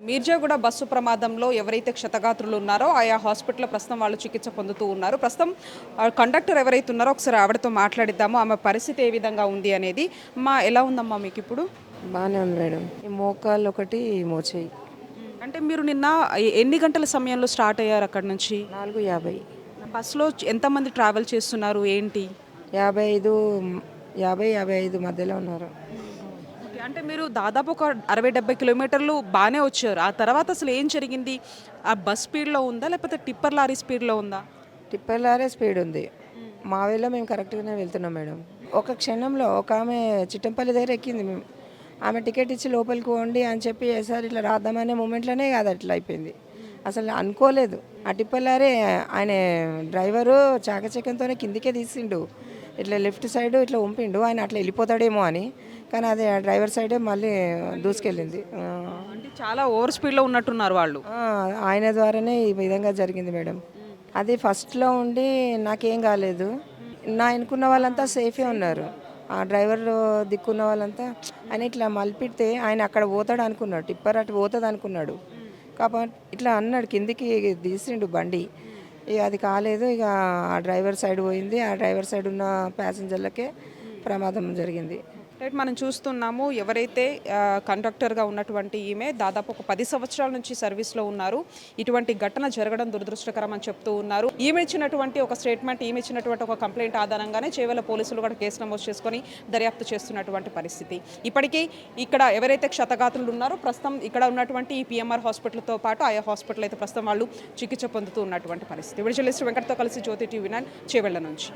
Mirzaguda bus ప్రమాదంలో ఎవరైతే క్షతగాత్రులు ఉన్నారో ఆయా హాస్పిటల్లో ప్రస్తుతం వాళ్ళు చికిత్స పొందుతూ ఉన్నారు. ప్రస్తుతం కండక్టర్ ఎవరైతే ఉన్నారో ఒకసారి ఆవిడతో మాట్లాడిద్దాము. ఆమె పరిస్థితి ఏ విధంగా ఉంది అనేది మా ఎలా ఉందమ్మా మీకు ఇప్పుడు బాగానే ఉంది మేడం. ఈ మోకాలు ఒకటి మోచేయి అంటే మీరు నిన్న ఎన్ని గంటల సమయంలో స్టార్ట్ అయ్యారు అక్కడ నుంచి? నాలుగు యాభై. బస్సులో ఎంతమంది ట్రావెల్ చేస్తున్నారు? ఏంటి? యాభై ఐదు యాభై యాభై ఐదు మధ్యలో ఉన్నారు. అంటే మీరు దాదాపు ఒక అరవై డెబ్బై కిలోమీటర్లు బాగానే వచ్చారు. ఆ తర్వాత అసలు ఏం జరిగింది? ఆ బస్ స్పీడ్లో ఉందా? లేకపోతే టిప్పర్ లారీ స్పీడ్లో ఉందా? టిప్పర్ లారీ స్పీడ్ ఉంది. మా వేలో మేము కరెక్ట్గానే వెళ్తున్నాం మేడం. ఒక క్షణంలో ఒక ఆమె చిట్టంపల్లి దగ్గర ఎక్కింది మేము. ఆమె టికెట్ ఇచ్చి లోపలికి పోండి అని చెప్పి సార్ ఇట్లా రాద్దామనే మూమెంట్లోనే కాదు అట్లా అయిపోయింది. అసలు అనుకోలేదు. ఆ టిప్పర్ లారీ ఆయన డ్రైవరు చాకచక్యంతోనే కిందికే తీసిండు. ఇట్లా లెఫ్ట్ సైడ్ ఇట్లా ఉంపిండు ఆయన అట్లా వెళ్ళిపోతాడేమో అని. కానీ అది ఆ డ్రైవర్ సైడే మళ్ళీ దూసుకెళ్ళింది. అంటే చాలా ఓవర్ స్పీడ్లో ఉన్నట్టున్నారు వాళ్ళు. ఆయన ద్వారానే ఈ విధంగా జరిగింది మేడం. అది ఫస్ట్లో ఉండి నాకేం కాలేదు. నా ఎన్నుకున్న వాళ్ళంతా సేఫే ఉన్నారు. ఆ డ్రైవర్ దిక్కున్న వాళ్ళంతా ఆయన ఇట్లా మలిపితే ఆయన అక్కడ పోతాడు అనుకున్నాడు టిప్పర్ అటు పోతుంది అనుకున్నాడు. కాబట్టి ఇట్లా అన్నాడు కిందికి తీసిండు బండి. ఇక అది కాలేదు ఇక ఆ డ్రైవర్ సైడ్ పోయింది. ఆ డ్రైవర్ సైడ్ ఉన్న ప్యాసింజర్లకే ప్రమాదం జరిగింది. రైట్ మనం చూస్తున్నాము ఎవరైతే కండక్టర్గా ఉన్నటువంటి ఈమె దాదాపు ఒక పది సంవత్సరాల నుంచి సర్వీస్లో ఉన్నారు. ఇటువంటి ఘటన జరగడం దురదృష్టకరం అని చెప్తూ ఉన్నారు. ఈమె ఇచ్చినటువంటి ఒక స్టేట్మెంట్ ఈమె ఇచ్చినటువంటి ఒక కంప్లైంట్ ఆధారంగానే చేవల పోలీసులు కూడా కేసు నమోదు చేసుకొని దర్యాప్తు చేస్తున్నటువంటి పరిస్థితి. ఇప్పటికీ ఇక్కడ ఎవరైతే క్షతగాత్రులు ఉన్నారో ప్రస్తుతం ఇక్కడ ఉన్నటువంటి ఈ పిఎంఆర్ హాస్పిటల్తో పాటు ఆయా హాస్పిటల్ అయితే ప్రస్తుతం వాళ్ళు చికిత్స పొందుతూ ఉన్నటువంటి పరిస్థితి. విడుదల వెంకటతో కలిసి జ్యోతి టీవీ నైన్ చేవెళ్ళ నుంచి.